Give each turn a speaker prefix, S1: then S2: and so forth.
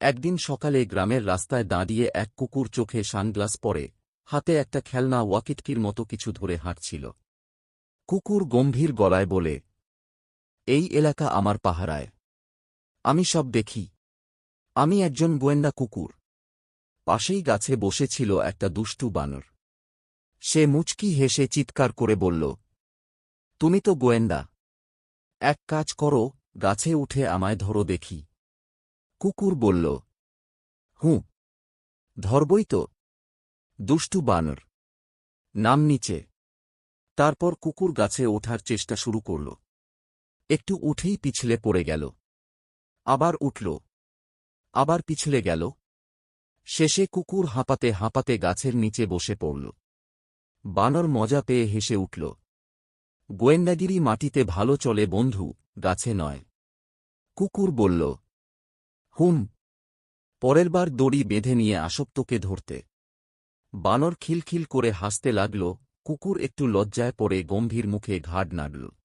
S1: একদিন সকালে গ্রামের রাস্তায় দাঁড়িয়ে এক কুকুর চোখে সানগ্লাস পরে, হাতে একটা খেলনা ওয়াকিটকির মতো কিছু ধরে হাঁটছিল। কুকুর গম্ভীর গলায় বলে, এই এলাকা আমার পাহারায়। আমি সব দেখি। আমি একজন গোয়েন্দা কুকুর। পাশেই গাছে বসেছিল একটা দুষ্টু বানর। সে মুচকি হেসে চিৎকার করে বলল, তুমি তো গোয়েন্দা। এক কাজ করো, গাছে উঠে আমায় ধরো দেখি। কুকুর বলল, হুঁ, ধরবই তো। দুষ্টু বানর, নাম নিচে। তারপর কুকুর গাছে ওঠার চেষ্টা শুরু করল। একটু উঠেই পিছলে পড়ে গেল। আবার উঠল। আবার পিছলে গেল। শেষে কুকুর হাঁপাতে হাঁপাতে গাছের নিচে বসে পড়ল। বানর মজা পেয়ে হেসে উঠল, গোয়েন্দাগিরি মাটিতে ভালো চলে বন্ধু, গাছে নয়। কুকুর বলল হুম। পরের বার দড়ি বেঁধে নিয়ে আসক্তকে ধরতে। বানর খিলখিল করে হাসতে লাগল, কুকুর একটু লজ্জায় পড়ে গম্ভীর মুখে ঘাড় নাড়ল।